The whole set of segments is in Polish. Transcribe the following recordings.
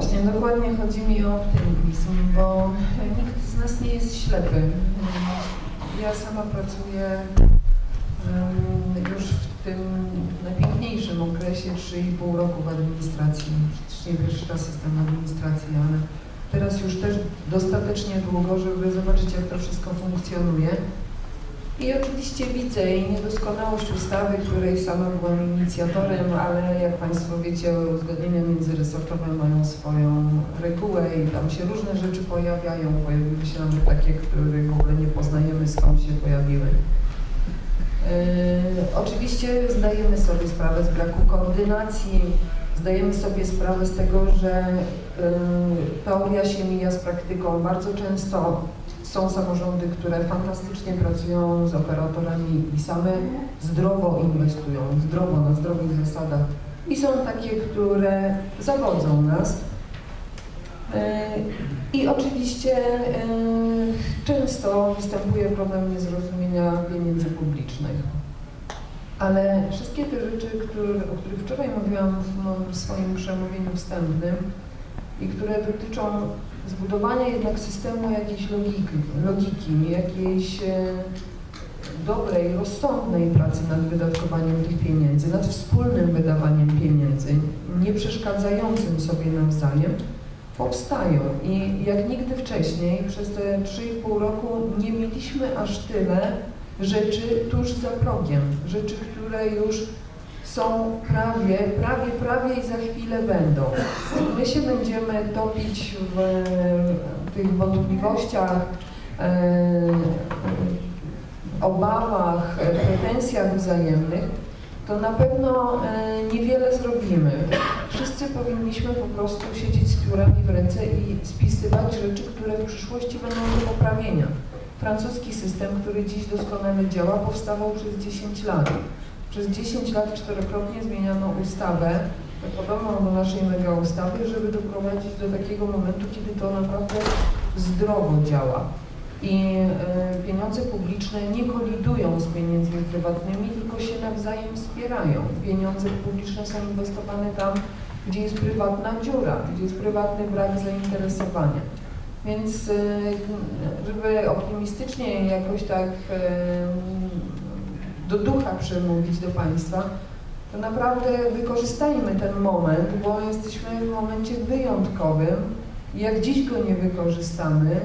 właśnie, dokładnie chodzi mi o optymizm, bo nikt z nas nie jest ślepy. Ja sama pracuję em, już w tym najpiękniejszym okresie 3,5 roku w administracji. Przecież nie pierwszy raz jestem w administracji, ale teraz już też dostatecznie długo, żeby zobaczyć, jak to wszystko funkcjonuje. I oczywiście widzę i niedoskonałość ustawy, której sama byłam inicjatorem, ale jak Państwo wiecie, uzgodnienia międzyresortowe mają swoją regułę i tam się różne rzeczy pojawiają. Pojawiły się nawet takie, których w ogóle nie poznajemy, skąd się pojawiły. Yy, oczywiście zdajemy sobie sprawę z braku koordynacji, zdajemy sobie sprawę z tego, że yy, teoria się mija z praktyką. Bardzo często są samorządy, które fantastycznie pracują z operatorami i same zdrowo inwestują, zdrowo, na zdrowych zasadach. I są takie, które zawodzą nas. Yy, I oczywiście yy, często występuje problem niezrozumienia pieniędzy publicznych. Ale wszystkie te rzeczy, które, o których wczoraj mówiłam w, mo- w swoim przemówieniu wstępnym i które dotyczą zbudowania jednak systemu jakiejś logiki, logiki jakiejś e, dobrej, rozsądnej pracy nad wydatkowaniem tych pieniędzy, nad wspólnym wydawaniem pieniędzy, nie przeszkadzającym sobie nawzajem, powstają. I jak nigdy wcześniej, przez te 3,5 roku nie mieliśmy aż tyle rzeczy tuż za progiem, rzeczy, które już są prawie, prawie, prawie i za chwilę będą. My się będziemy topić w e, tych wątpliwościach, e, obawach, pretensjach wzajemnych, to na pewno e, niewiele zrobimy. Wszyscy powinniśmy po prostu siedzieć z piórami w ręce i spisywać rzeczy, które w przyszłości będą do poprawienia. Francuski system, który dziś doskonale działa, powstawał przez 10 lat. Przez 10 lat czterokrotnie zmieniano ustawę, podobną do naszej mega ustawy, żeby doprowadzić do takiego momentu, kiedy to naprawdę zdrowo działa. I e, pieniądze publiczne nie kolidują z pieniędzmi prywatnymi, tylko się nawzajem wspierają. Pieniądze publiczne są inwestowane tam, gdzie jest prywatna dziura, gdzie jest prywatny brak zainteresowania. Więc e, żeby optymistycznie jakoś tak e, do ducha przemówić do Państwa, to naprawdę wykorzystajmy ten moment, bo jesteśmy w momencie wyjątkowym. Jak dziś go nie wykorzystamy,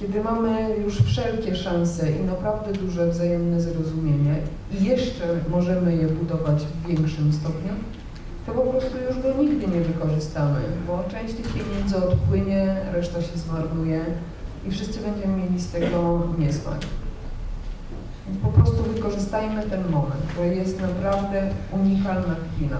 kiedy mamy już wszelkie szanse i naprawdę duże wzajemne zrozumienie i jeszcze możemy je budować w większym stopniu, to po prostu już go nigdy nie wykorzystamy, bo część tych pieniędzy odpłynie, reszta się zmarnuje i wszyscy będziemy mieli z tego niesmak. Wykorzystajmy ten moment, to jest naprawdę unikalna chwila.